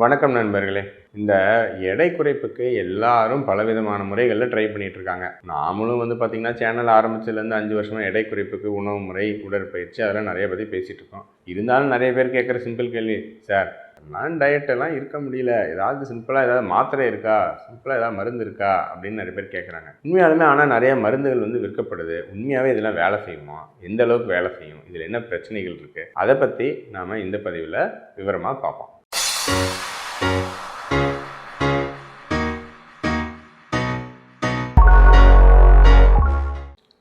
வணக்கம் நண்பர்களே. இந்த எடை குறைப்புக்கு எல்லாரும் பலவிதமான முறைகளில் ட்ரை பண்ணிட்டு இருக்காங்க நாமளும் வந்து பார்த்திங்கன்னா சேனல் ஆரம்பிச்சதுலேருந்து அஞ்சு வருஷமாக எடை குறைப்புக்கு உணவு முறை உடற்பயிற்சி அதெல்லாம் நிறைய பற்றி பேசிகிட்டு இருக்கோம் இருந்தாலும் நிறைய பேர் கேட்குற சிம்பிள் கேள்வி சார் நான் டயட்டெல்லாம் இருக்க முடியல. ஏதாவது சிம்பிளாக ஏதாவது மாத்திரை இருக்கா? சிம்பிளாக ஏதாவது மருந்து இருக்கா? அப்படின்னு நிறைய பேர் கேட்குறாங்க. உண்மையாலுமே ஆனால் நிறைய மருந்துகள் வந்து விற்கப்படுது. உண்மையாகவே இதெல்லாம் வேலை செய்யுமா? எந்த அளவுக்கு வேலை செய்யும்? இதில் என்ன பிரச்சனைகள் இருக்குது அதை பற்றி நாம் இந்த பதிவில் விவரமாக பார்ப்போம்.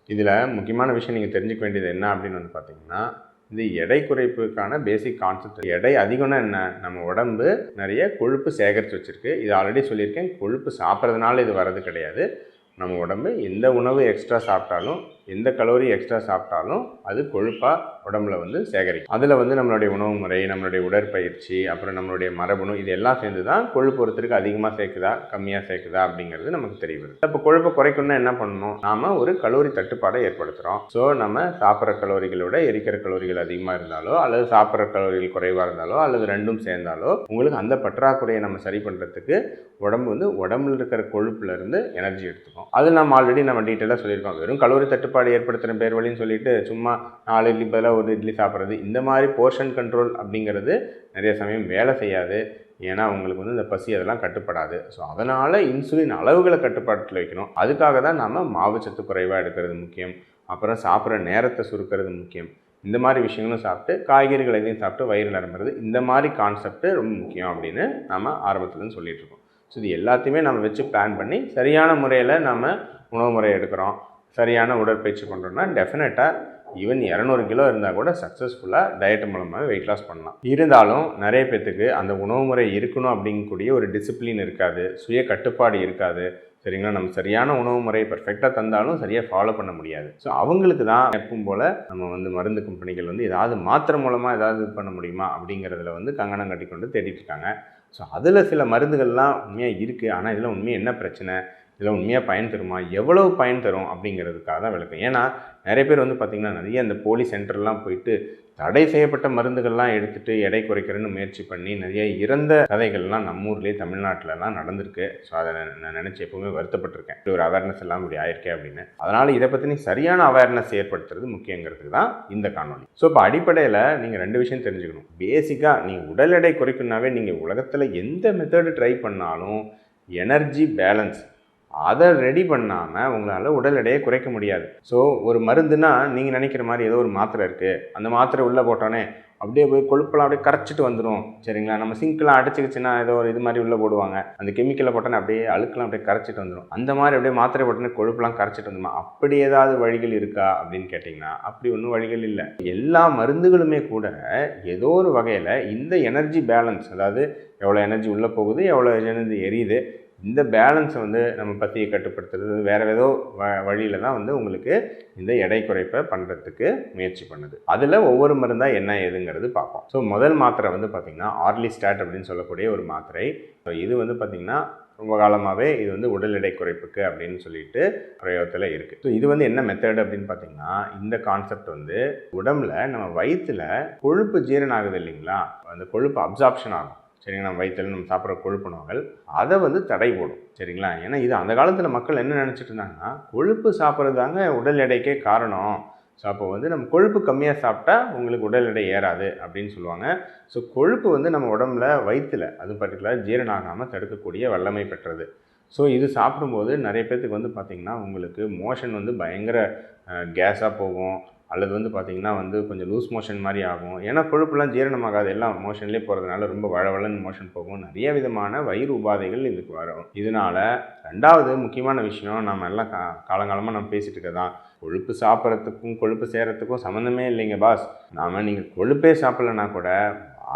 இதில் முக்கியமான விஷயம் நீங்கள் தெரிஞ்சுக்க வேண்டியது என்ன அப்படின்னு வந்து பார்த்தீங்கன்னா இது எடை குறைப்புக்கான பேசிக் கான்செப்ட் எடை அதிகம்னா என்ன? நம்ம உடம்பு நிறைய கொழுப்பு சேகரித்து வச்சுருக்கு. இது ஆல்ரெடி சொல்லியிருக்கேன். கொழுப்பு சாப்பிட்றதுனால இது வர்றது கிடையாது. நம்ம உடம்பு எந்த உணவு எக்ஸ்ட்ரா சாப்பிட்டாலும் எந்த கலோரி எக்ஸ்ட்ரா சாப்பிட்டாலும் அது கொழுப்பாக உடம்புல வந்து சேகரிக்கும். அதில் வந்து நம்மளுடைய உணவு முறை நம்மளுடைய உடற்பயிற்சி அப்புறம் நம்மளுடைய மரபணு இது எல்லாம் சேர்ந்து தான் கொழுப்பு ஒருத்தருக்கு அதிகமாக சேர்க்குதா கம்மியாக சேர்க்குதா அப்படிங்கிறது நமக்கு தெரிய வருது. இப்போ கொழுப்பை குறைக்கணும்னா என்ன பண்ணணும்? நாம் ஒரு கலோரி தட்டுப்பாடை ஏற்படுத்துகிறோம் ஸோ நம்ம சாப்பிட்ற கலோரிகளோட எரிக்கிற கலோரிகள் அதிகமாக இருந்தாலோ அல்லது சாப்பிட்ற கலோரிகள் குறைவாக இருந்தாலோ அல்லது ரெண்டும் சேர்ந்தாலோ உங்களுக்கு அந்த பற்றாக்குறையை நம்ம சரி பண்ணுறதுக்கு உடம்பு வந்து உடம்புல இருக்கிற கொழுப்புலேருந்து எனர்ஜி எடுத்துக்கும். அது நம்ம ஆல்ரெடி நம்ம டீட்டெயிலாக சொல்லியிருக்கோம். வெறும் கலோரி தட்டுப்பாடு ஏற்படுத்துகிற பேர் வழின்னு சொல்லிட்டு சும்மா நாலு இட்லி பதிலாக ஒரு இட்லி சாப்பிட்றது. இந்த மாதிரி போர்ஷன் கண்ட்ரோல் அப்படிங்கிறது நிறைய சமயம் வேலை செய்யாது. ஏன்னா அவங்களுக்கு வந்து இந்த பசி அதெல்லாம் கட்டுப்படாது. ஸோ அதனால் இன்சுலின் அளவுகளை கட்டுப்பாட்டில் வைக்கணும். அதுக்காக தான் நம்ம மாவுச்சத்து குறைவாக எடுக்கிறது முக்கியம். அப்புறம் சாப்பிட்ற நேரத்தை சுருக்கிறது முக்கியம். இந்த மாதிரி விஷயங்களும் சாப்பிட்டு காய்கறிகள் எதையும் சாப்பிட்டு வயிறு நிரம்புறது இந்த மாதிரி கான்செப்ட் ரொம்ப முக்கியம் அப்படின்னு நம்ம ஆரம்பத்துலேருந்து சொல்லிட்டு இருக்கோம். ஸோ இது எல்லாத்தையுமே நம்ம வச்சு பிளான் பண்ணி சரியான முறையில் நம்ம உணவு முறை எடுக்கிறோம். சரியான உடற்பயிற்சி பண்ணுறோம்னா டெஃபினட்டாக ஈவன் இரநூறு கிலோ இருந்தால் கூட சக்ஸஸ்ஃபுல்லாக டயட் மூலமாக வெயிட் லாஸ் பண்ணலாம். இருந்தாலும் நிறைய பேர்த்துக்கு அந்த உணவு முறை இருக்கணும் அப்படிங்கக்கூடிய ஒரு டிசிப்ளின் இருக்காது சுய கட்டுப்பாடு இருக்காது. சரிங்களா? நம்ம சரியான உணவு முறை பர்ஃபெக்டாக தந்தாலும் சரியாக ஃபாலோ பண்ண முடியாது. ஸோ அவங்களுக்கு தான் எப்பவும் போல் நம்ம வந்து மருந்து கம்பெனிகள் வந்து ஏதாவது மாத்திரை மூலமாக ஏதாவது இது பண்ண முடியுமா அப்படிங்கிறதுல வந்து கங்கணம் கட்டி கொண்டு தேடிட்டு இருக்காங்க. ஸோ அதில் சில மருந்துகள்லாம் உண்மையாக இருக்குது ஆனால் இதில் உண்மையாக என்ன பிரச்சனை? இதில் உண்மையாக பயன் தருமா? எவ்வளவு பயன் தரும் அப்படிங்கிறதுக்காக தான் விளக்கம். ஏன்னா நிறைய பேர் வந்து பார்த்திங்கன்னா நிறைய அந்த போலி சென்டர்லாம் போயிட்டு தடை செய்யப்பட்ட மருந்துகள்லாம் எடுத்துகிட்டு எடை குறைக்கிறேன்னு முயற்சி பண்ணி நிறைய இறந்த கதைகள்லாம் நம்ம ஊர்லேயே தமிழ்நாட்டிலலாம் நடந்திருக்கு. ஸோ அதை நான் நினச்சி எப்பவுமே வருத்தப்பட்டிருக்கேன். இப்படி ஒரு அவேர்னஸ் எல்லாம் இப்படி ஆயிருக்கே அப்படின்னு. அதனால் இதை பற்றி நீ சரியான அவேர்னஸ் ஏற்படுத்துறது முக்கியங்கிறதுக்கு தான் இந்த காணொலி ஸோ இப்போ அடிப்படையில் நீங்கள் ரெண்டு விஷயம் தெரிஞ்சுக்கணும். பேசிக்காக நீங்கள் உடல் எடை குறைக்கணுன்னாவே நீங்கள் உலகத்தில் எந்த மெத்தடு ட்ரை பண்ணாலும் எனர்ஜி பேலன்ஸ் அதை ரெடி பண்ணாமல் உங்களால் உடல் எடையை குறைக்க முடியாது. ஸோ ஒரு மருந்துனா நீங்கள் நினைக்கிற மாதிரி ஏதோ ஒரு மாத்திரை இருக்குது அந்த மாத்திரை உள்ளே போட்டோன்னே அப்படியே போய் கொழுப்பெல்லாம் அப்படியே கரைச்சிட்டு வந்துடும் சரிங்களா? நம்ம சிங்க்கெலாம் அடைச்சிக்கிச்சுன்னா ஏதோ ஒரு இது மாதிரி உள்ளே போடுவாங்க. அந்த கெமிக்கலை போட்டோன்னே அப்படியே அழுக்கெல்லாம் அப்படியே கரைச்சிட்டு வந்துடும் அந்த மாதிரி அப்படியே மாத்திரை போட்டோன்னே கொழுப்பெல்லாம் கரைச்சிட்டு வந்துடுமா அப்படி ஏதாவது வழிகள் இருக்கா அப்படின்னு கேட்டிங்கன்னா அப்படி ஒன்றும் வழிகள் இல்லை. எல்லா மருந்துகளுமே கூட ஏதோ ஒரு வகையில் இந்த எனர்ஜி பேலன்ஸ் அதாவது எவ்வளோ எனர்ஜி உள்ளே போகுது எவ்வளோ எனர்ஜி எரியுது இந்த பேலன்ஸை வந்து நம்ம பத்தியை கட்டுப்படுத்துறது வேறு ஏதோ வ வழியில் தான் வந்து உங்களுக்கு இந்த எடை குறைப்பை பண்ணுறதுக்கு முயற்சி பண்ணுது. அதில் ஒவ்வொரு மருந்தாக என்ன ஏதுங்கிறது பார்ப்போம். ஸோ முதல் மாத்திரை வந்து பார்த்திங்கன்னா ஆர்லிஸ்டாட் அப்படின்னு சொல்லக்கூடிய ஒரு மாத்திரை. ஸோ இது வந்து பார்த்திங்கன்னா ரொம்ப காலமாகவே இது வந்து உடல் எடை குறைப்புக்கு அப்படின்னு சொல்லிட்டு பிரயோகத்தில் இருக்குது ஸோ இது வந்து என்ன மெத்தட் அப்படின்னு பார்த்தீங்கன்னா இந்த கான்செப்ட் வந்து உடம்புல நம்ம வயிற்றில் கொழுப்பு ஜீரணம் ஆகுது இல்லைங்களா? அந்த கொழுப்பு அப்சார்ப்ஷன் ஆகும். சரிங்களா? நம்ம வயிற்றில் நம்ம சாப்பிட்ற கொழுப்புணவுகள் அதை வந்து தடை போடும். சரிங்களா? ஏன்னா இது அந்த காலத்தில் மக்கள் என்ன நினச்சிட்டு இருந்தாங்கன்னா கொழுப்பு சாப்பிட்றது தாங்க உடல் எடைக்கே காரணம். ஸோ அப்போ வந்து நம்ம கொழுப்பு கம்மியாக சாப்பிட்டா உங்களுக்கு உடல் எடை ஏறாது அப்படின்னு சொல்லுவாங்க. ஸோ கொழுப்பு வந்து நம்ம உடம்புல வயிற்றில் அது பர்டிகுலர் ஜீரணம் ஆகாமல் தடுக்கக்கூடிய வல்லமை பெற்றது. ஸோ இது சாப்பிடும்போது நிறைய பேர்த்துக்கு வந்து பார்த்திங்கன்னா உங்களுக்கு மோஷன் வந்து பயங்கர கேஸாக போகும். அல்லது வந்து பார்த்திங்கன்னா வந்து கொஞ்சம் லூஸ் மோஷன் மாதிரி ஆகும். ஏன்னா கொழுப்புலாம் ஜீரணமாகாது. எல்லாம் மோஷன்லேயே போகிறதுனால ரொம்ப வளவளன்னு மோஷன் போகும். நிறைய விதமான வயிறு உபாதைகள் இதுக்கு வரும். இதனால் ரெண்டாவது முக்கியமான விஷயம் நம்ம எல்லாம் கா காலங்காலமாக நம்ம பேசிகிட்டு இருக்கதான். கொழுப்பு சாப்பிட்றதுக்கும் கொழுப்பு சேரத்துக்கும் சம்மந்தமே இல்லைங்க பாஸ். நாம் நீங்கள் கொழுப்பே சாப்பிட்லனா கூட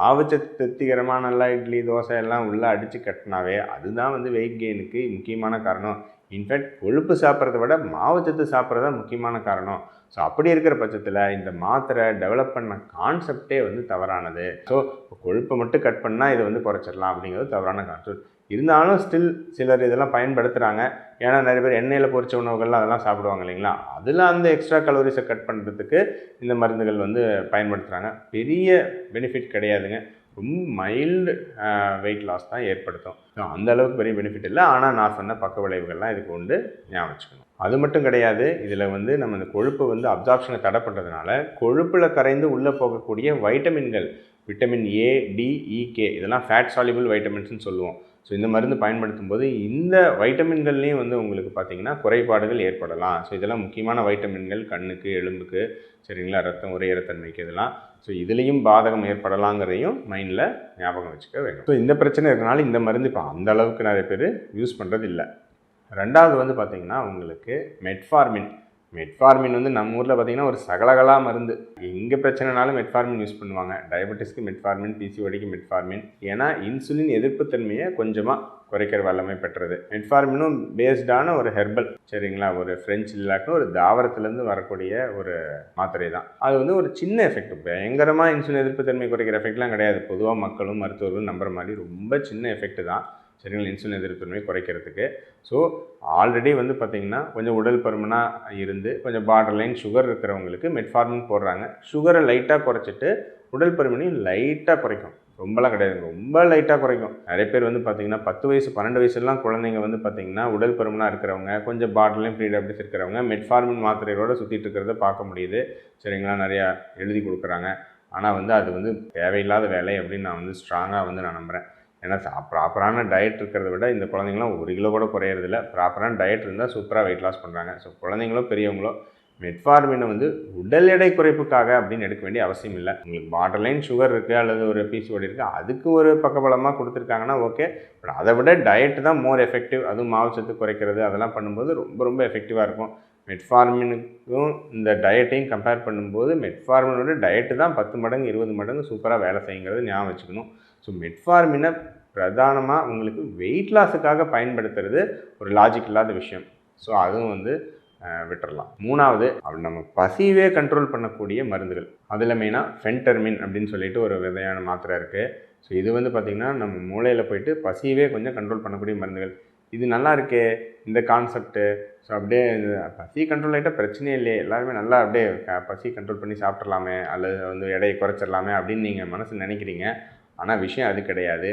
ஆவச்சத்து திருப்திகரமான நல்லா இட்லி தோசை எல்லாம் உள்ளே அடித்து கட்டினாவே அதுதான் வந்து வெயிட் கெயினுக்கு முக்கியமான காரணம். இன்ஃபேக்ட் கொழுப்பு சாப்பிட்றத விட மாவுச்சத்து சாப்பிட்றது தான் முக்கியமான காரணம். ஸோ அப்படி இருக்கிற பட்சத்தில் இந்த மாத்திரை டெவலப் பண்ண கான்செப்டே வந்து தவறானது. ஸோ கொழுப்பை மட்டும் கட் பண்ணால் இதை வந்து குறைச்சிடலாம் அப்படிங்கிறது தவறான கான்செப்ட் இருந்தாலும் ஸ்டில் சிலர் இதெல்லாம் பயன்படுத்துகிறாங்க ஏன்னா நிறைய பேர் எண்ணெயில் பொறிச்ச உணவுகள்லாம் அதெல்லாம் சாப்பிடுவாங்க இல்லைங்களா? அதில் அந்த எக்ஸ்ட்ரா கலோரிஸை கட் பண்ணுறதுக்கு இந்த மருந்துகள் வந்து பயன்படுத்துகிறாங்க பெரிய பெனிஃபிட் கிடையாதுங்க. ரொம்ப மைல்டு வெயிட் லாஸ் தான் ஏற்படுத்தும். ஸோ அந்த அளவுக்கு பெரிய பெனிஃபிட் இல்லை. ஆனால் நான் சொன்ன பக்க விளைவுகள்லாம் இதுக்கு உண்டு. ஞாபகம் வச்சுக்கணும். அது மட்டும் கிடையாது. இதில் வந்து நம்ம இந்த கொழுப்பு வந்து அப்சார்ப்ஷனை தடை பண்ணுறதுனால கொழுப்பில் கரைந்து உள்ளே போகக்கூடிய வைட்டமின்கள் vitamin A D E K இதெல்லாம் ஃபேட் சாலிபிள் வைட்டமின்ஸ்னு சொல்லுவோம். ஸோ இந்த மருந்து பயன்படுத்தும் போது இந்த வைட்டமின்கள்லேயும் வந்து உங்களுக்கு பார்த்தீங்கன்னா குறைபாடுகள் ஏற்படலாம். ஸோ இதெல்லாம் முக்கியமான வைட்டமின்கள் கண்ணுக்கு எலும்புக்கு சரிங்களா? ரத்தம் உரையறத்தன்மைக்கு இதெல்லாம். ஸோ இதுலேயும் பாதகம் ஏற்படலாங்கிறதையும் மைண்டில் ஞாபகம் வச்சுக்க வேண்டும். ஸோ இந்த பிரச்சனை இருக்கனால இந்த மருந்து இப்போ அந்த அளவுக்கு நிறைய பேர் யூஸ் பண்ணுறது இல்லை ரெண்டாவது வந்து பார்த்திங்கன்னா உங்களுக்கு மெட்ஃபார்மின் மெட்ஃபார்மின் வந்து நம்ம ஊரில் பார்த்தீங்கன்னா ஒரு சகலகலா மருந்து. எங்கே பிரச்சனைனாலும் மெட்ஃபார்மின் யூஸ் பண்ணுவாங்க. டயபெட்டிஸ்க்கு மெட்ஃபார்மின் பிசிஓடிக்கு மெட்ஃபார்மின் ஏன்னா இன்சுலின் எதிர்ப்புத்தன்மையை கொஞ்சமாக குறைக்கிற வல்லமை பெற்றது. மெட்ஃபார்மினும் பேஸ்டான ஒரு ஹெர்பல் சரிங்களா? ஒரு ஃப்ரெஞ்சு இல்லாட்டும் ஒரு தாவரத்துலேருந்து வரக்கூடிய ஒரு மாத்திரை தான் அது வந்து ஒரு சின்ன எஃபெக்ட் பயங்கரமாக இன்சுலின் எதிர்ப்புத்தன்மை குறைக்கிற எஃபெக்ட்லாம் கிடையாது. பொதுவாக மக்களும் மருத்துவர்களும் நம்புற மாதிரி ரொம்ப சின்ன எஃபெக்ட் தான். சரிங்களா இன்சுலின் எதிர்ப்புத்தன்மை குறைக்கிறதுக்கு. ஸோ ஆல்ரெடி வந்து பார்த்திங்கன்னா கொஞ்சம் உடல் பருமனாக இருந்து கொஞ்சம் பார்டர் லைன் சுகர் இருக்கிறவங்களுக்கு மெட்ஃபார்மின் போடுறாங்க. சுகரை லைட்டாக குறைச்சிட்டு உடல் பருமனையும் லைட்டாக குறைக்கும். ரொம்பலாம் கிடையாது. ரொம்ப லைட்டாக குறைக்கும். நிறைய பேர் வந்து பார்த்திங்கன்னா பத்து வயசு பன்னெண்டு வயசுலாம் குழந்தைங்க வந்து பார்த்திங்கன்னா உடல் பருமனாக இருக்கிறவங்க கொஞ்சம் பாட்டிலையும் ப்ரீ டயபிட்டிஸ் இருக்கிறவங்க மெட்ஃபார்மின் மாத்திரைகளோட சுற்றிட்டு இருக்கிறத பார்க்க முடியுது. சரிங்களா? நிறையா எழுதி கொடுக்குறாங்க. ஆனால் வந்து அது வந்து தேவையில்லாத வேலை அப்படின்னு நான் வந்து ஸ்ட்ராங்காக வந்து நான் நம்புகிறேன் ஏன்னா ப்ராப்பரான டயட் இருக்கிறத விட இந்த குழந்தைங்களாம் ஒரு கிலோ கூட குறையிறதில்ல. ப்ராப்பரான டயட் இருந்தால் சூப்பராக வெயிட் லாஸ் பண்ணுறாங்க ஸோ குழந்தைங்களோ பெரியவங்களோ மெட்ஃபார்மினை வந்து உடல் எடை குறைப்புக்காக அப்படின்னு எடுக்க வேண்டிய அவசியம் இல்லை. உங்களுக்கு பார்டர் லைன் சுகர் இருக்குது அல்லது ஒரு பிசிஓடி இருக்குது அதுக்கு ஒரு பக்கபலமாக கொடுத்துருக்காங்கன்னா ஓகே பட் அதை விட டயட் தான் மோர் எஃபெக்டிவ் அதுவும் மாவுச்சத்து குறைக்கிறது அதெல்லாம் பண்ணும்போது ரொம்ப ரொம்ப எஃபெக்டிவாக இருக்கும். மெட்ஃபார்மினுக்கும் இந்த டயட்டையும் கம்பேர் பண்ணும்போது மெட்ஃபார்மினோட டயட்டு தான் பத்து மடங்கு இருபது மடங்கு சூப்பராக வேலை செய்யுங்கிறது ஞாபகம் வச்சுக்கணும். ஸோ மெட்ஃபார்மினை பிரதானமாக உங்களுக்கு வெயிட் லாஸுக்காக பயன்படுத்துறது ஒரு லாஜிக் இல்லாத விஷயம். ஸோ அதுவும் வந்து விட்டுறலாம். மூணாவது அப்படி நம்ம பசியவே கண்ட்ரோல் பண்ணக்கூடிய மருந்துகள். அதில் மெயினாக ஃபென்டர்மின் அப்படின்னு சொல்லிட்டு ஒரு விதையான மாத்திரை இருக்குது ஸோ இது வந்து பார்த்திங்கன்னா நம்ம மூளையில் போயிட்டு பசியவே கொஞ்சம் கண்ட்ரோல் பண்ணக்கூடிய மருந்துகள். இது நல்லா இருக்கே இந்த கான்செப்ட்டு ஸோ அப்படியே பசி கண்ட்ரோல் ஆகிட்டால் பிரச்சனையே இல்லையே. எல்லாருமே நல்லா அப்படியே பசி கண்ட்ரோல் பண்ணி சாப்பிட்றலாமே அல்லது வந்து எடையை குறைச்சிடலாமே அப்படின்னு நீங்கள் மனசு நினைக்கிறீங்க. ஆனால் விஷயம் அது கிடையாது.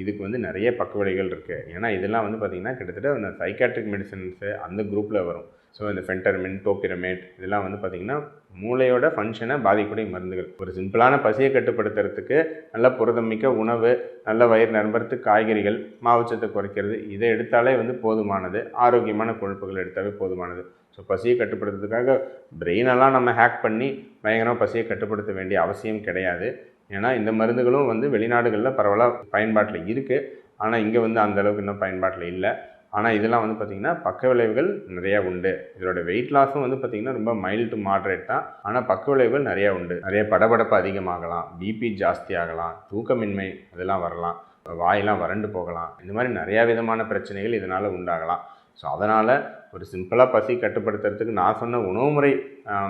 இதுக்கு வந்து நிறைய பக்க இருக்குது ஏன்னா இதெல்லாம் வந்து பார்த்திங்கன்னா கிட்டத்தட்ட அந்த சைக்காட்ரிக் மெடிசன்ஸு அந்த குரூப்பில் வரும். ஸோ இந்த ஃபென்டர்மின் டோபிரமேட் இதெல்லாம் வந்து பார்த்திங்கன்னா மூளையோட ஃபங்க்ஷனை பாதிக்கக்கூடிய மருந்துகள். ஒரு சிம்பிளான பசியை கட்டுப்படுத்துறதுக்கு நல்ல புரதமிக்க உணவு நல்ல வயிறு நிரம்புறதுக்கு காய்கறிகள் மாவுச்சத்தை குறைக்கிறது இதை எடுத்தாலே வந்து போதுமானது. ஆரோக்கியமான கொழுப்புகள் எடுத்தாலே போதுமானது. ஸோ பசியை கட்டுப்படுத்துறதுக்காக பிரெயினெல்லாம் நம்ம ஹேக் பண்ணி பயங்கரமாக பசியை கட்டுப்படுத்த வேண்டிய அவசியம் கிடையாது. ஏன்னா இந்த மருந்துகளும் வந்து வெளிநாடுகளில் பரவலாக பயன்பாட்டில் இருக்குது ஆனால் இங்கே வந்து அந்த அளவுக்கு இன்னும் பயன்பாட்டில் இல்லை. ஆனால் இதெல்லாம் வந்து பார்த்திங்கன்னா பக்க விளைவுகள் நிறையா உண்டு. இதோட வெயிட் லாஸும் வந்து பார்த்திங்கன்னா ரொம்ப மைல்டு டு மாட்ரேட் தான். ஆனால் பக்க விளைவுகள் நிறையா உண்டு. நிறைய படபடப்பு அதிகமாகலாம். பிபி ஜாஸ்தி ஆகலாம். தூக்கமின்மை அதெல்லாம் வரலாம். வாயெல்லாம் வறண்டு போகலாம். இந்த மாதிரி நிறையா விதமான பிரச்சனைகள் இதனால் உண்டாகலாம். ஸோ அதனால் ஒரு சிம்பிளாக பசி கட்டுப்படுத்துறதுக்கு நான் சொன்ன உணவு முறை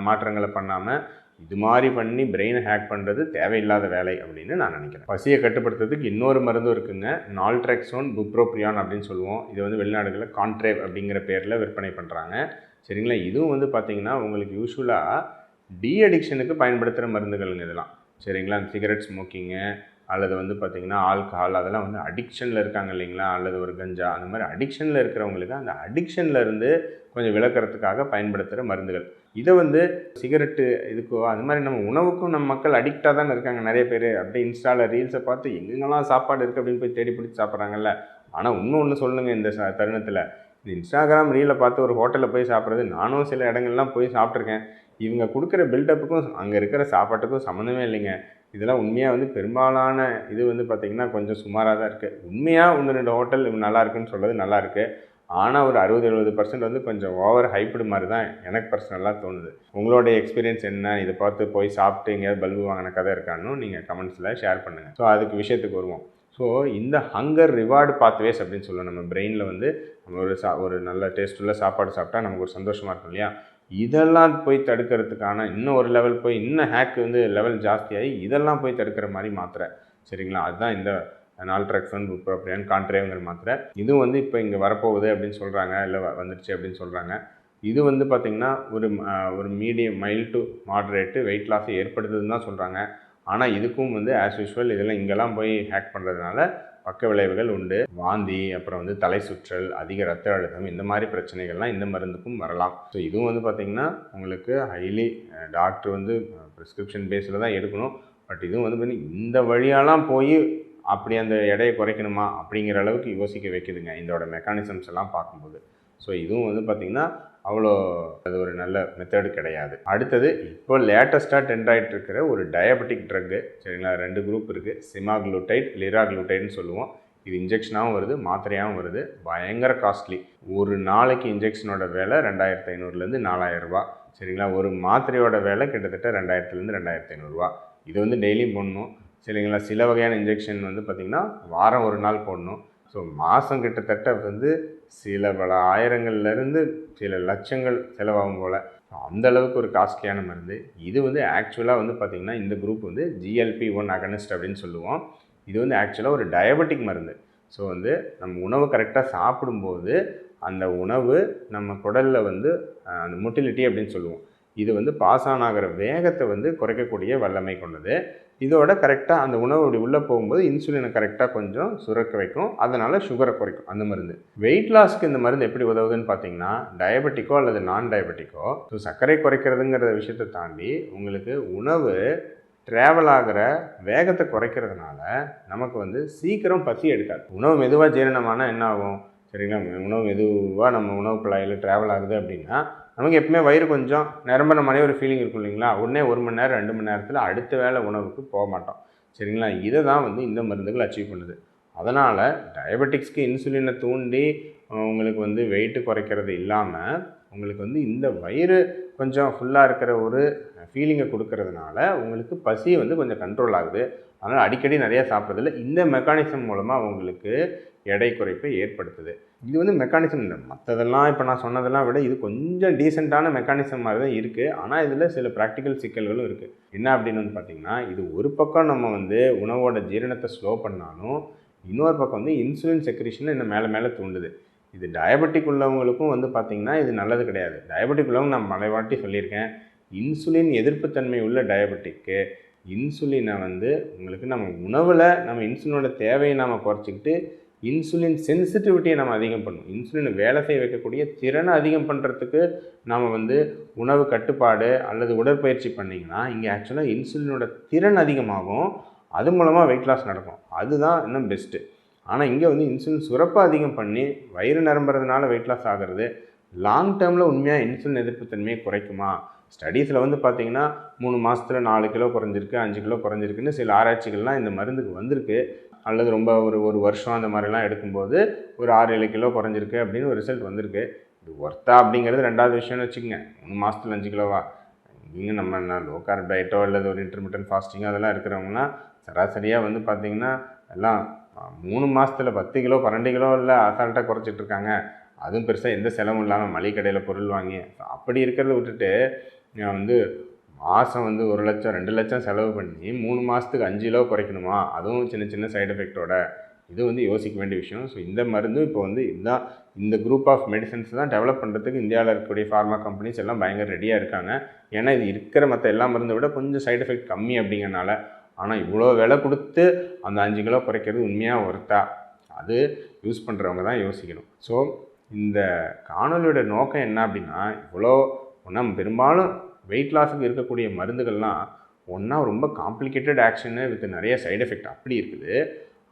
மாற்றங்களை பண்ணாமல் இது மாதிரி பண்ணி பிரெயினை ஹேக் பண்ணுறது தேவையில்லாத வேலை அப்படின்னு நான் நினைக்கிறேன். பசியை கட்டுப்படுத்துறதுக்கு இன்னொரு மருந்தும் இருக்குங்க. நால்ட்ரெக்ஸோன் புப்ரோப்ரியான் அப்படின்னு சொல்லுவோம். இது வந்து வெளிநாடுகளில் கான்ட்ரேவ் அப்படிங்கிற பேரில் விற்பனை பண்ணுறாங்க சரிங்களா? இதுவும் வந்து பார்த்திங்கன்னா உங்களுக்கு யூஸ்வலாக டி அடிக்ஷனுக்கு பயன்படுத்துகிற மருந்துகளுங்க இதெல்லாம். சரிங்களா? சிகரெட் ஸ்மோக்கிங்கு அல்லது வந்து பார்த்திங்கன்னா ஆல்கஹால் அதெல்லாம் வந்து அடிக்ஷனில் இருக்காங்க இல்லைங்களா? அல்லது ஒரு கஞ்சா அந்த மாதிரி அடிக்ஷனில் இருக்கிறவங்களுக்கு அந்த அடிக்ஷனில் இருந்து கொஞ்சம் விளக்குறதுக்காக பயன்படுத்துகிற மருந்துகள். இதை வந்து சிகரெட்டு இதுக்கோ அது மாதிரி நம்ம உணவுக்கும் நம்ம மக்கள் அடிக்டாக தானே இருக்காங்க நிறைய பேர். அப்படியே இன்ஸ்டாவில் ரீல்ஸை பார்த்து எங்கெங்கெல்லாம் சாப்பாடு இருக்குது அப்படின்னு போய் தேடி பிடிச்சி சாப்பிட்றாங்கல்ல? ஆனால் இன்னும் ஒன்று சொல்லுங்கள் இந்த தருணத்தில். இந்த இன்ஸ்டாகிராம் ரீலை பார்த்து ஒரு ஹோட்டலில் போய் சாப்பிட்றது நானும் சில இடங்கள்லாம் போய் சாப்பிட்ருக்கேன் இவங்க கொடுக்குற பில்டப்புக்கும் அங்கே இருக்கிற சாப்பாட்டுக்கும் சம்மந்தமே இல்லைங்க. இதெல்லாம் உண்மையாக வந்து பெரும்பாலான இது வந்து பார்த்திங்கன்னா கொஞ்சம் சுமாராக தான் இருக்குது உண்மையாக ஒன்று ரெண்டு ஹோட்டல் நல்லா இருக்குன்னு சொல்கிறது நல்லாயிருக்கு ஆனால் ஒரு அறுபது எழுபது பர்சன்ட் வந்து கொஞ்சம் ஓவர் ஹைப்டு மாதிரி தான் எனக்கு பர்சனலாக தோணுது. உங்களோட எக்ஸ்பீரியன்ஸ் என்ன? இதை பார்த்து போய் சாப்பிட்டு எங்கேயாவது பல்பு வாங்கின கதை இருக்கான்னு நீங்கள் கமெண்ட்ஸில் ஷேர் பண்ணுங்கள் ஸோ அதுக்கு விஷயத்துக்கு வருவோம். ஸோ இந்த ஹங்கர் ரிவார்டு பாத்வேஸ் அப்படின்னு சொல்லுவோம் நம்ம பிரெயினில் வந்து. நம்ம ஒரு சா ஒரு நல்ல டேஸ்ட்டுள்ள சாப்பாடு சாப்பிட்டா நமக்கு ஒரு சந்தோஷமாக இருக்கும் இல்லையா? இதெல்லாம் போய் தடுக்கிறதுக்கான இன்னும் ஒரு லெவல் போய் இன்னும் ஹேக் வந்து லெவல் ஜாஸ்தியாகி இதெல்லாம் போய் தடுக்கிற மாதிரி மாத்திரை சரிங்களா? அதுதான் இந்த நால்ட்ரெக்ஸன் புப்ரோப்ரியன் கான்ட்ரேங்கிற மாத்திரை. இதுவும் வந்து இப்போ இங்கே வரப்போகுது அப்படின்னு சொல்கிறாங்க இல்லை வந்துடுச்சு அப்படின்னு சொல்கிறாங்க இது வந்து பார்த்திங்கன்னா ஒரு ஒரு medium mild to moderate weight லாஸை ஏற்படுத்துதுன்னு தான் சொல்கிறாங்க ஆனால் இதுக்கும் வந்து ஆஸ் யூஷுவல் இதெல்லாம் இங்கெல்லாம் போய் ஹேக் பண்ணுறதுனால பக்க விளைவுகள் உண்டு. வாந்தி அப்புறம் வந்து தலை சுற்றல் அதிக ரத்த அழுத்தம் இந்த மாதிரி பிரச்சனைகள்லாம் இந்த மருந்துக்கும் வரலாம். ஸோ இதுவும் வந்து பார்த்திங்கன்னா உங்களுக்கு ஹைலி டாக்டர் வந்து ப்ரிஸ்கிரிப்ஷன் பேஸில் தான் எடுக்கணும். பட் இதுவும் வந்து பார்த்திங்கன்னா இந்த வழியாலாம் போய் அப்படி அந்த எடையை குறைக்கணுமா அப்படிங்கிற அளவுக்கு யோசிக்க வைக்குதுங்க இதோட மெக்கானிசம்ஸ் எல்லாம் பார்க்கும்போது. ஸோ இதுவும் வந்து பார்த்திங்கன்னா அவ்வளோ அது ஒரு நல்ல மெத்தடு கிடையாது. அடுத்தது இப்போ லேட்டஸ்ட்டாக டெண்ட் ஆகிட்டு இருக்கிற ஒரு டயபெட்டிக் ட்ரக்கு சரிங்களா? ரெண்டு குரூப் இருக்குது சிமாக்ளூட்டைட் லிராக்ளூட்டைட்னு சொல்லுவோம். இது இன்ஜெக்ஷனாகவும் வருது மாத்திரையாகவும் வருது. பயங்கர காஸ்ட்லி ஒரு நாளைக்கு இன்ஜெக்ஷனோட விலை ரெண்டாயிரத்து ஐநூறுலேருந்து நாலாயிரரூபா சரிங்களா? ஒரு மாத்திரையோட விலை கிட்டத்தட்ட ரெண்டாயிரத்துலேருந்து ரெண்டாயிரத்து ஐநூறுரூவா இது வந்து டெய்லியும் போடணும். சரிங்களா? சில வகையான இன்ஜெக்ஷன் வந்து பார்த்திங்கன்னா வாரம் ஒரு நாள் போடணும். ஸோ மாதம் கிட்டத்தட்ட வந்து சில பல ஆயிரங்கள்லேருந்து சில லட்சங்கள் செலவாகும் போல். அந்த அளவுக்கு ஒரு காஸ்ட்லியான மருந்து. இது வந்து ஆக்சுவலாக வந்து பார்த்திங்கன்னா இந்த குரூப் வந்து ஜிஎல்பி ஒன் அகனிஸ்ட் அப்படின்னு சொல்லுவோம். இது வந்து ஆக்சுவலாக ஒரு டயபெட்டிக் மருந்து. ஸோ வந்து நம்ம உணவு கரெக்டாக சாப்பிடும்போது அந்த உணவு நம்ம குடலில் வந்து அந்த மொட்டிலிட்டி அப்படின்னு சொல்லுவோம். இது வந்து பாஸ் ஆன் ஆகிற வேகத்தை வந்து குறைக்கக்கூடிய வல்லமை கொண்டது. இதோட கரெக்டாக அந்த உணவு அப்படி உள்ளே போகும்போது இன்சுலினை கரெக்டாக கொஞ்சம் சுரக்க வைக்கும். அதனால் சுகரை குறைக்கும். அந்த மருந்து. வெயிட் லாஸ்க்கு இந்த மருந்து எப்படி உதவுதுன்னு பார்த்தீங்கன்னா டயபெட்டிக்கோ அல்லது நான் டயபெட்டிக்கோ ஸோ சர்க்கரை குறைக்கிறதுங்கிற விஷயத்தை தாண்டி உங்களுக்கு உணவு ட்ராவல் ஆகிற வேகத்தை குறைக்கிறதுனால நமக்கு வந்து சீக்கிரம் பசி எடுக்காது. உணவு மெதுவாக ஜீரணமானா என்ன ஆகும்? சரிங்களா? உணவு மெதுவாக நம்ம உணவு குழாயில் ட்ராவல் ஆகுது அப்படின்னா நமக்கு எப்பவுமே வயிறு கொஞ்சம் நிரம்பின மாதிரி ஒரு ஃபீலிங் இருக்கும் இல்லைங்களா? உடனே ஒரு மணி நேரம் ரெண்டு மணி நேரத்தில் அடுத்த வேளை உணவுக்கு போக மாட்டோம். சரிங்களா? இதை தான் வந்து இந்த மருந்துகள் அச்சீவ் பண்ணுது. அதனால் டயபெட்டிக்ஸ்க்கு இன்சுலினை தூண்டி உங்களுக்கு வந்து வெயிட்டு குறைக்கிறது இல்லாமல் உங்களுக்கு வந்து இந்த வயிறு கொஞ்சம் ஃபுல்லாக இருக்கிற ஒரு ஃபீலிங்கை கொடுக்கறதுனால உங்களுக்கு பசி வந்து கொஞ்சம் கண்ட்ரோல் ஆகுது. அதனால் அடிக்கடி நிறையா சாப்பிட்றதில்ல. இந்த மெக்கானிசம் மூலமாக உங்களுக்கு எடை குறைப்பை ஏற்படுத்துது. இது வந்து மெக்கானிசம் இல்லை. மற்றதெல்லாம் இப்போ நான் சொன்னதெல்லாம் விட இது கொஞ்சம் டீசெண்டான மெக்கானிசம் மாதிரி தான் இருக்குது ஆனால் இதில் சில ப்ராக்டிக்கல் சிக்கல்களும் இருக்குது என்ன அப்படின்னு வந்து பார்த்திங்கன்னா இது ஒரு பக்கம் நம்ம வந்து உணவோட ஜீரணத்தை ஸ்லோ பண்ணாலும் இன்னொரு பக்கம் வந்து இன்சுலின் செக்ரேஷனை இன்னும் மேலே மேலே தூண்டுது. இது டயபெட்டிக் உள்ளவங்களுக்கும் வந்து பார்த்திங்கன்னா இது நல்லது கிடையாது. டயபெட்டிக் உள்ளவங்க நான் மலைவாட்டி சொல்லியிருக்கேன் இன்சுலின் எதிர்ப்புத்தன்மை உள்ள டயபெட்டிக்கு இன்சுலினை வந்து உங்களுக்கு நம்ம உணவில் நம்ம இன்சுலினோட தேவையை நாம் குறைச்சிக்கிட்டு இன்சுலின் சென்சிட்டிவிட்டியை நம்ம அதிகம் பண்ணணும் இன்சுலினை வேலை செய்ய வைக்கக்கூடிய திறனை அதிகம் பண்ணுறதுக்கு நாம் வந்து உணவு கட்டுப்பாடு அல்லது உடற்பயிற்சி பண்ணிங்கன்னா இங்கே ஆக்சுவலாக இன்சுலினோட திறன் அதிகமாகும். அது மூலமாக வெயிட் லாஸ் நடக்கும். அதுதான் இன்னும் பெஸ்ட்டு ஆனால் இங்கே வந்து இன்சுலின் சுரப்பை அதிகம் பண்ணி வயிறு நிரம்புறதுனால வெயிட் லாஸ் ஆகிறது லாங் டேர்மில் உண்மையாக இன்சுலின் எதிர்ப்புத்தன்மையை குறைக்குமா? ஸ்டடீஸில் வந்து பார்த்திங்கன்னா மூணு மாதத்தில் நாலு கிலோ குறைஞ்சிருக்கு அஞ்சு கிலோ குறைஞ்சிருக்குன்னு சில ஆராய்ச்சிகள்லாம் இந்த மருந்துக்கு வந்திருக்கு. அல்லது ரொம்ப ஒரு ஒரு வருஷம் அந்த மாதிரிலாம் எடுக்கும்போது ஒரு ஆறு ஏழு கிலோ குறைஞ்சிருக்கு அப்படின்னு ஒரு ரிசல்ட் வந்திருக்கு. இது ஒர்த்தா அப்படிங்கிறது ரெண்டாவது விஷயம்னு வச்சுக்கோங்க. மூணு மாதத்தில் அஞ்சு கிலோவா? இங்கே நம்ம என்ன லோ கார்ப் டயட்டோ அல்லது ஒரு இன்டர்மீடியன் ஃபாஸ்டிங்கோ அதெல்லாம் இருக்கிறவங்கன்னா சராசரியாக வந்து பார்த்திங்கன்னா எல்லாம் மூணு மாதத்தில் பத்து கிலோ பன்னெண்டு கிலோ இல்லை அசால்ட்டாக குறைச்சிட்டு இருக்காங்க. அதுவும் பெருசாக எந்த செலவும் இல்லாமல் மளிகை கடையில் பொருள் வாங்கி அப்படி இருக்கிறத விட்டுட்டு வந்து மாதம் வந்து ஒரு லட்சம் ரெண்டு லட்சம் செலவு பண்ணி மூணு மாதத்துக்கு அஞ்சு கிலோ குறைக்கணுமா? அதுவும் சின்ன சின்ன சைடு எஃபெக்டோட இது வந்து யோசிக்க வேண்டிய விஷயம். ஸோ இந்த மருந்து இப்போ வந்து இதுதான் இந்த குரூப் ஆஃப் மெடிசன்ஸ் தான் டெவலப் பண்ணுறதுக்கு இந்தியாவில் இருக்கக்கூடிய ஃபார்மா கம்பெனிஸ் எல்லாம் பயங்கர ரெடியாக இருக்காங்க. ஏன்னா இது இருக்கிற மற்ற எல்லா மருந்தை விட கொஞ்சம் சைடு எஃபெக்ட் கம்மி அப்படிங்கிறனால. ஆனால் இவ்வளோ விலை கொடுத்து அந்த அஞ்சு கிலோ குறைக்கிறது உண்மையாக ஒருத்தா அது யூஸ் பண்ணுறவங்க தான் யோசிக்கணும். ஸோ இந்த காணொலியோட நோக்கம் என்ன அப்படின்னா இவ்வளோ நம்ம பெரும்பாலும் வெயிட் லாஸுக்கு இருக்கக்கூடிய மருந்துகள்லாம் ஒன்றா ரொம்ப காம்ப்ளிகேட்டட் ஆக்ஷனு வித் நிறைய சைடு எஃபெக்ட் அப்படி இருக்குது.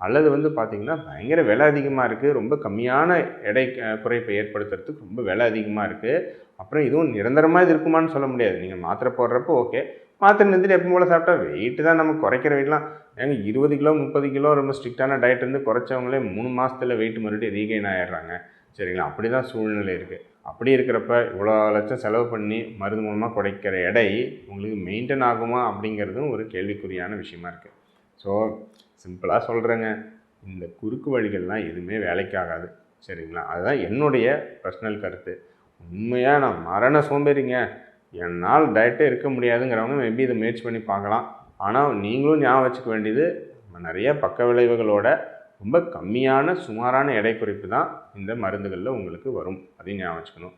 அல்லது வந்து பார்த்திங்கன்னா பயங்கர விலை அதிகமாக இருக்குது ரொம்ப கம்மியான எடை குறைப்பை ஏற்படுத்துறதுக்கு ரொம்ப விலை அதிகமாக இருக்குது அப்புறம் இதுவும் நிரந்தரமாக இது இருக்குமான்னு சொல்ல முடியாது. நீங்கள் மாத்திரை போடுறப்போ ஓகே மாத்திரை நிறுத்திட்டு எப்போ போல் சாப்பிட்டா வெயிட்டு தான் நம்ம குறைக்கிற வெயிட்லாம் ஏங்க இருபது கிலோ முப்பது கிலோ ரொம்ப ஸ்ட்ரிக்டான டயட் இருந்து குறைச்சவங்களே மூணு மாதத்தில் வெயிட் மறுபடியும் ரீகெயின் ஆகிடுறாங்க சரிங்களா? அப்படி தான் சூழ்நிலை இருக்குது அப்படி இருக்கிறப்ப இவ்வளோ லட்சம் செலவு பண்ணி மருந்து மூலமாக குறைக்கிற எடை உங்களுக்கு மெயின்டைன் ஆகுமா அப்படிங்கிறதும் ஒரு கேள்விக்குறியான விஷயமா இருக்குது ஸோ சிம்பிளாக சொல்கிறேங்க இந்த குறுக்கு வழிகள்லாம் எதுவுமே வேலைக்கு ஆகாது சரிங்களா? அதுதான் என்னுடைய பர்சனல் கருத்து. உண்மையாக நான் மரண சோம்பேறிங்க. என்னால் டயட்டே இருக்க முடியாதுங்கிறவங்க மேபி இதை முயற்சி பண்ணி பார்க்கலாம். ஆனால் நீங்களும் ஞாபகம் வச்சுக்க வேண்டியது நிறைய பக்க விளைவுகளோட ரொம்ப கம்மியான சுமாரான எடை குறைப்பு தான் இந்த மருந்துகளில் உங்களுக்கு வரும். அதையும் ஞாபகம் வச்சுக்கணும்.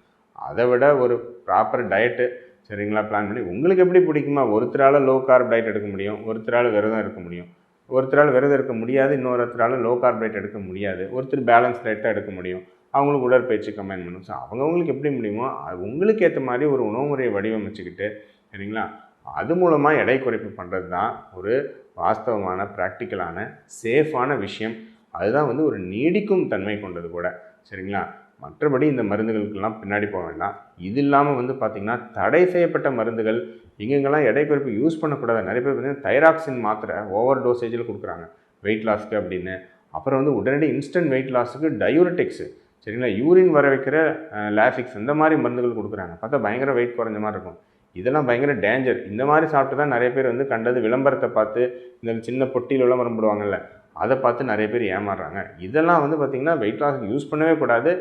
அதை விட ஒரு ப்ராப்பர் டயட்டு சரிங்களா பிளான் பண்ணி உங்களுக்கு எப்படி பிடிக்குமா? ஒருத்தரால் லோ கார்ப் டயட் எடுக்க முடியும் ஒருத்தரால் விரதம் இருக்க முடியும். ஒருத்தரால் விரதம் இருக்க முடியாது இன்னொருத்தரால் லோ கார்ப் டயட் எடுக்க முடியாது. ஒருத்தர் பேலன்ஸ் டயட்டாக எடுக்க முடியும். அவங்களுக்கு உடற்பயிற்சி கம்பைன் பண்ணும். ஸோ அவங்கவுங்களுக்கு எப்படி முடியுமோ அது உங்களுக்கு ஏற்ற மாதிரி ஒரு உணவு முறையை வடிவமைச்சுக்கிட்டு சரிங்களா? அது மூலமாக எடை குறைப்பு பண்ணுறது தான் ஒரு வாஸ்தவமான ப்ராக்டிக்கலான சேஃபான விஷயம். அதுதான் வந்து ஒரு நீடிக்கும் தன்மை கொண்டது கூட. சரிங்களா? மற்றபடி இந்த மருந்துகளுக்கெல்லாம் பின்னாடி போக வேண்டாம். இது இல்லாமல் வந்து பார்த்திங்கன்னா தடை செய்யப்பட்ட மருந்துகள் எங்கெங்கெல்லாம் எடை குறைப்பு யூஸ் பண்ணக்கூடாது. நிறைய பேர் பார்த்தீங்கன்னா தைராக்சின் மாத்திரை ஓவர் டோசேஜில் கொடுக்குறாங்க. வெயிட் லாஸ்க்கு அப்படின்னு. அப்புறம் வந்து உடனடி இன்ஸ்டன்ட் வெயிட் லாஸுக்கு டயூரட்டிக்ஸு சரிங்களா? யூரின் வர வைக்கிற லாஃபிக்ஸ் இந்த மாதிரி மருந்துகள் கொடுக்குறாங்க. பார்த்தா பயங்கர வெயிட் குறைஞ்ச மாதிரி இருக்கும். இதெல்லாம் பயங்கர டேஞ்சர் இந்த மாதிரி சாப்பிட்டு தான் நிறைய பேர் வந்து கண்டது விளம்பரத்தை பார்த்து இந்த சின்ன பொட்டியில் விளம்பரம் போடுவாங்கல்ல அதை பார்த்து நிறைய பேர் ஏமாறுறாங்க. இதெல்லாம் வந்து பார்த்திங்கன்னா வெயிட் லாஸ்க்கு யூஸ் பண்ணவே கூடாது.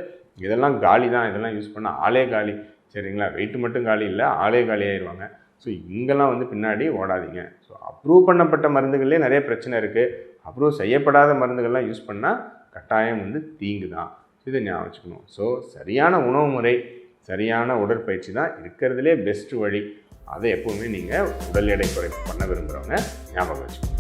இதெல்லாம் காலி தான் இதெல்லாம் யூஸ் பண்ண ஆளே காலி. சரிங்களா? வெயிட் மட்டும் காலி இல்லை ஆளே காலி ஆயிடுவாங்க. ஸோ இங்கெல்லாம் வந்து பின்னாடி ஓடாதீங்க. ஸோ அப்ரூவ் பண்ணப்பட்ட மருந்துகள்லேயே நிறைய பிரச்சனை இருக்குது அப்ரூவ் செய்யப்படாத மருந்துகள்லாம் யூஸ் பண்ணால் கட்டாயம் வந்து தீங்கு தான் இதை ஞாபகம் வச்சுக்கணும். ஸோ சரியான உணவு முறை சரியான உடற்பயிற்சி தான் இருக்கிறதுலே பெஸ்ட் வழி. அதை எப்போவுமே நீங்கள் உடல் எடை குறைப்பு பண்ண விரும்புகிறவங்க ஞாபகம் வச்சுக்கோங்க.